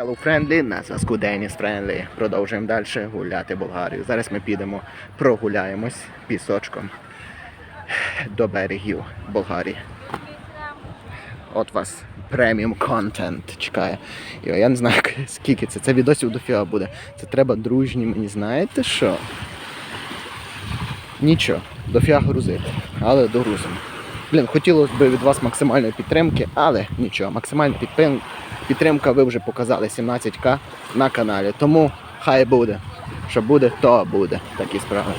Hello Friendly, на зв'язку Деніс Friendly. Продовжуємо далі гуляти Болгарію. Зараз ми підемо прогуляємось пісочком до берегів Болгарії. От вас преміум контент чекає. І я не знаю, скільки це. Це відосів дофіга буде. Це треба дружні мені, знаєте що? Нічого, дофіга грузити, але догрузимо. Блін, хотілося б від вас максимальної підтримки, але нічого, максимальна підтримка ви вже показали 17к на каналі. Тому хай буде. Що буде, то буде. Такі справи.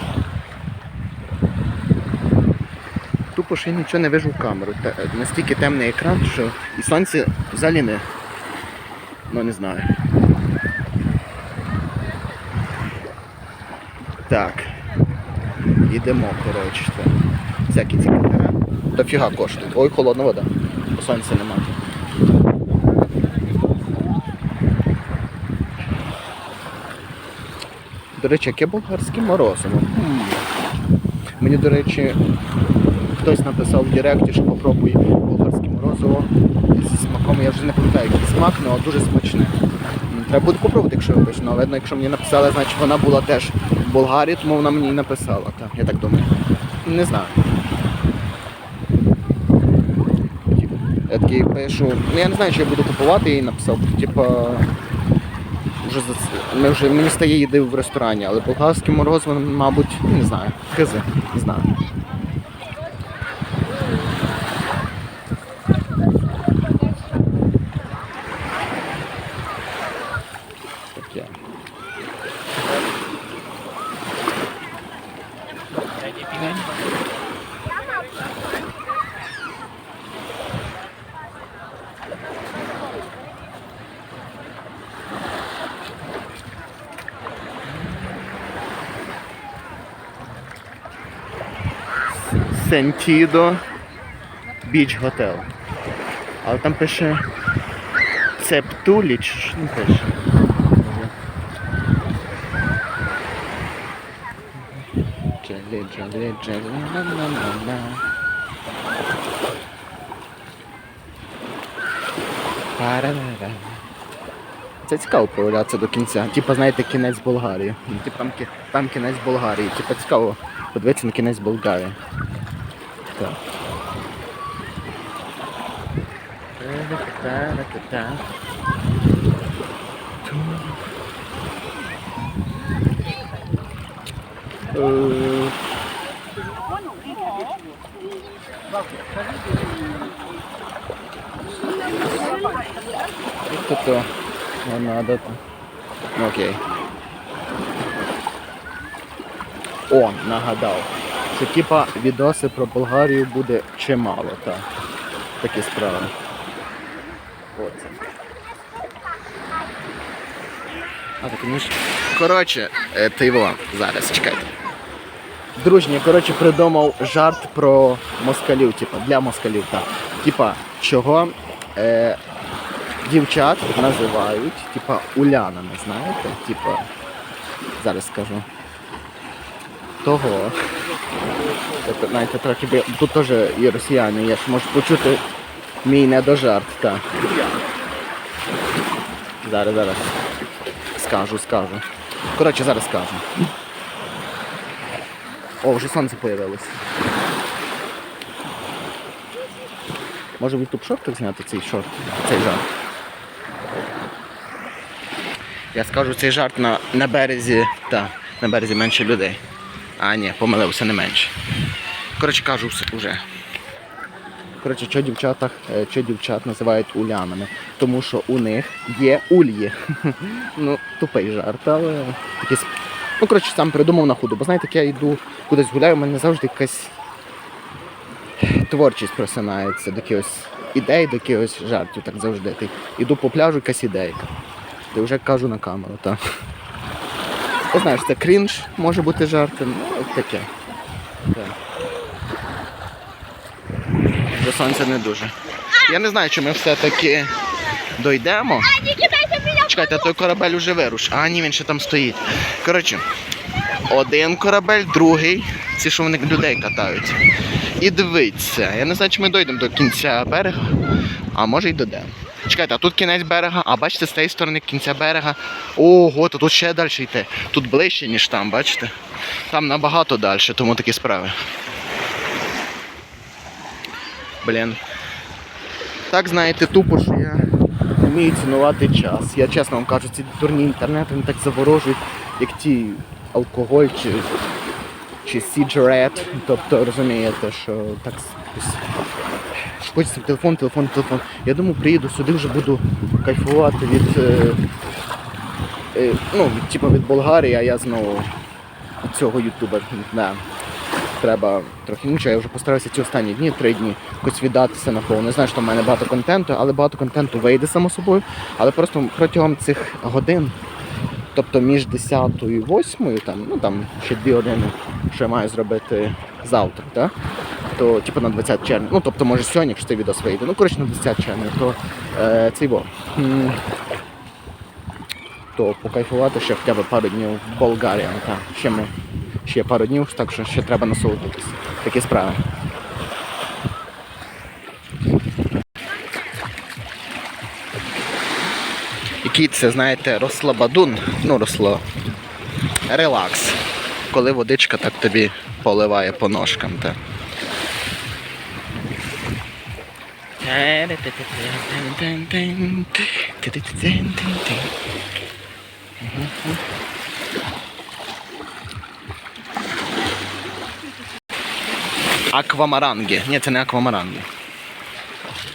Тупо ще й нічого не вижу в камеру. Та- настільки темний екран, що і сонце взагалі не. Ну не знаю. Так. Йдемо, коротше. Всякі ці катера. Дофіга коштують. Ой, холодна вода. Сонця нема. До речі, яке болгарське морозиво. Мені, до речі, хтось написав в Директі, що попробуй болгарське морозиво зі смаком. Я вже не пам'ятаю, який смак, але дуже смачне. Треба буде попробувати, якщо випиш. Ну, видно, якщо мені написали, значить вона була теж в Болгарії, тому вона мені і написала. Так, я так думаю. Не знаю. Я такий пишу. Ну я не знаю, чи я буду купувати її написав. Типа. Вже. Ми вже мені стає їди в ресторані, але болгарським морозом, мабуть, не знаю. Хизи, не знаю. Таке. Сентідо Біч Готел. Але там пише Цептулі, чи що не пише. Джелі, джелі, джелі, ла-ла-ла-ла. Пара-ра-ра. Це цікаво прогулятися до кінця. Типа, знаєте, кінець Болгарії. Ну, Типа там, там кінець Болгарії. Типа цікаво подивитися на кінець Болгарії. Так. Та-ра-та-ра-та-та. Е, Что-то не надо. Ну, Окей. О, нагадав. Що типа відоси про Болгарію буде чимало, так. Такі справи. Оце. А так, ну ж. Коротше, е, ти його зараз чекайте. Дружні, коротше, придумав жарт про москалів, типа, для москалів, так. Типа, чого е, дівчат називають, типа, улянами, знаєте? Типа, зараз скажу. Того. Тобто, знаєте, трохи би- тут теж і росіяни є, що можуть почути мій недожарт, так. Зараз, зараз. Скажу, скажу. Коротше, зараз скажу. О, вже сонце появилось. Може в YouTube шортах зняти цей шорт, цей жарт. Я скажу цей жарт на, на березі, та, на березі менше людей. А, ні, помилився не менше. Коротше, кажу все вже. Коротше, що дівчата, е, що дівчат називають улянами? Тому що у них є ульї. ну, тупий жарт, але якийсь. Ну, коротше, сам придумав на ходу. Бо знаєте, як я йду кудись гуляю, у мене завжди якась творчість просинається до якихось ідей, до якихось жартів, так завжди. Ти іду по пляжу, якась ідейка. Ти вже кажу на камеру, так. Ти знаєш, це крінж, може бути жартом, ну, таке. Так. До сонця не дуже. Я не знаю, чи ми все-таки дойдемо. Чекайте, а той корабель уже вируш. А, ні, він ще там стоїть. Коротше, один корабель, другий. Ці, що вони людей катають. І дивіться, я не знаю, чи ми дойдемо до кінця берега, а може й дойдемо. Чекайте, а тут кінець берега, а бачите, з тієї сторони кінця берега. Ого, то тут ще далі йти. Тут ближче, ніж там, бачите? Там набагато далі, тому такі справи. Блін. Так, знаєте, тупо, що я не вмію цінувати час. Я чесно вам кажу, ці дурні інтернети не так заворожують, як ті алкоголь чи, чи сіджерет. Тобто розумієте, що так Хочеться телефон, телефон, телефон. Я думаю, приїду сюди, вже буду кайфувати від, е, е, ну, типу, від Болгарії, а я знову цього ютуба. Да. Треба трохи нічого, я вже постарався ці останні дні, три дні, якось віддатися на повну. Не знаю, що в мене багато контенту, але багато контенту вийде само собою. Але просто протягом цих годин, тобто між 10 і 8, там, ну там ще дві години, що я маю зробити завтра, так? То типу на 20 червня. Ну тобто може сьогодні, якщо цей відео вийде. Ну коротше на 20 червня, то е, цей бо. То покайфувати ще хоча б пару днів в Болгарії. ну, Так. Ще ми ще пару днів, так що ще треба насолодитись. Такі справи. Який це, знаєте, розслабадун, ну росло. Релакс. Коли водичка так тобі поливає по ножкам. Так. Аквамаранги. Ні, це не аквамаранги.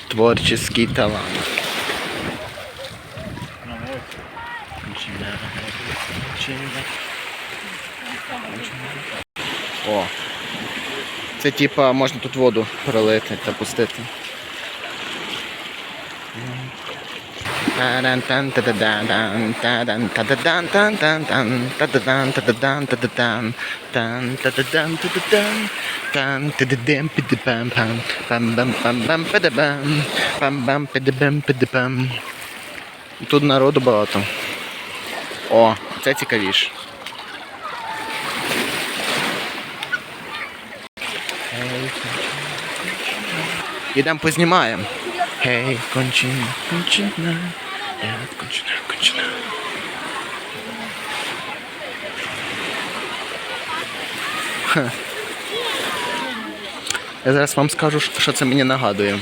Творчий талант. О. Це типа можна тут воду пролити та пустити. Тут народу багато. О, це цікавіше. Ідемо познімаємо. Гей, кончина, кончина, я кончина, кончина. Ха. Я зараз вам скажу, що це мені нагадує.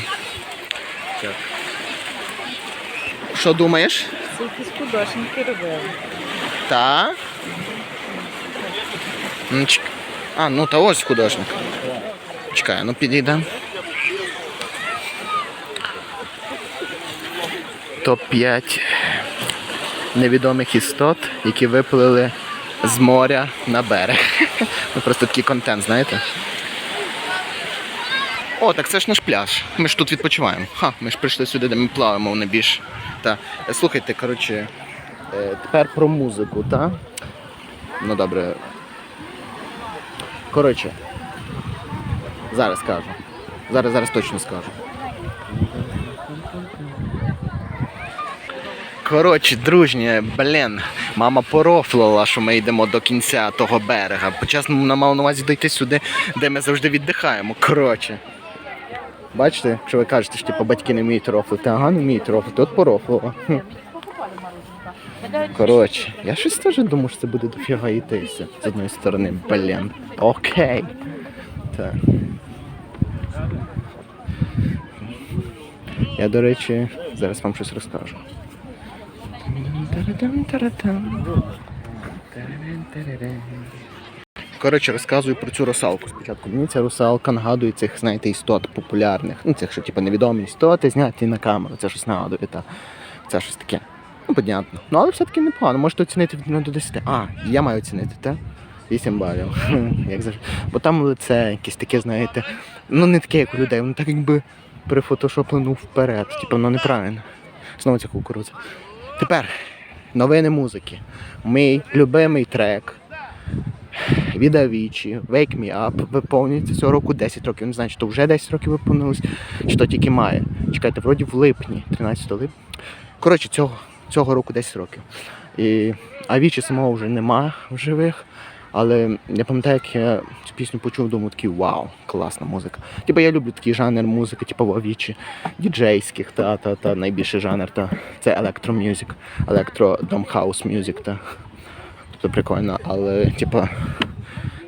Що думаєш? Це якісь художники робили. Та? Ну, А, ну та ось художник. Чекай, ну підійде. Топ-5 невідомих істот, які виплили з моря на берег. Ну просто такий контент, знаєте? О, так це ж наш пляж. Ми ж тут відпочиваємо. Ха, ми ж прийшли сюди, де ми плаваємо на більш. Та. Слухайте, коротше, е, тепер про музику, та? Ну добре. Коротше. Зараз скажу. Зараз, зараз точно скажу. Коротше, дружні, блін, мама порофлила, що ми йдемо до кінця того берега. Почасно вона мала на увазі дойти сюди, де ми завжди віддихаємо. Коротше. Бачите, що ви кажете, що типу, батьки не вміють рофлити. Ага, не вміють рофлити, от порофлила. Коротше, я щось теж думав, що це буде дофіга йтися. З одної сторони, блін. Окей. Так. Я, до речі, зараз вам щось розкажу. Коротше, розказую про цю русалку спочатку. Мені ця русалка нагадує цих, знаєте, істот популярних. Ну, цих, що типу, невідомі істоти, зняті на камеру. Це щось нагадує, та. Це щось таке. Ну, понятно. Ну, але все-таки непогано. Можете оцінити від 1 до 10. А, я маю оцінити, так? 8 балів. Як завжди. Бо там лице якесь таке, знаєте, ну не таке, як у людей, воно так якби прифотошоплено вперед. Типу, воно неправильно. Знову ця кукурудза. Тепер новини музики. Мій любимий трек від Avicii, Wake Me Up виповнюється цього року 10 років. Не знаю, чи то вже 10 років виповнилось, чи то тільки має. Чекайте, вроді в липні, 13 липня. Коротше, цього, цього року 10 років. І Авічі самого вже нема в живих, Але я пам'ятаю, як я цю пісню почув, думаю, такий вау, класна музика. Типу я люблю такий жанр музики, типу в Авічі, діджейських, та, та, та найбільший жанр, та це електромюзик, електро домхаус мюзик, та. Тобто прикольно, але типу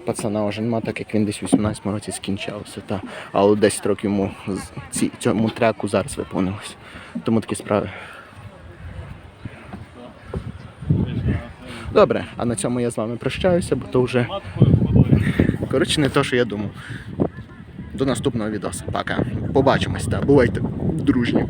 пацана вже нема, так як він десь у 18 році скінчався, та. але 10 років йому ці, цьому треку зараз виповнилось. Тому такі справи. Добре, а на цьому я з вами прощаюся, бо то вже коротше не то, що я думав. До наступного відео. Пока. Побачимось та бувайте дружні.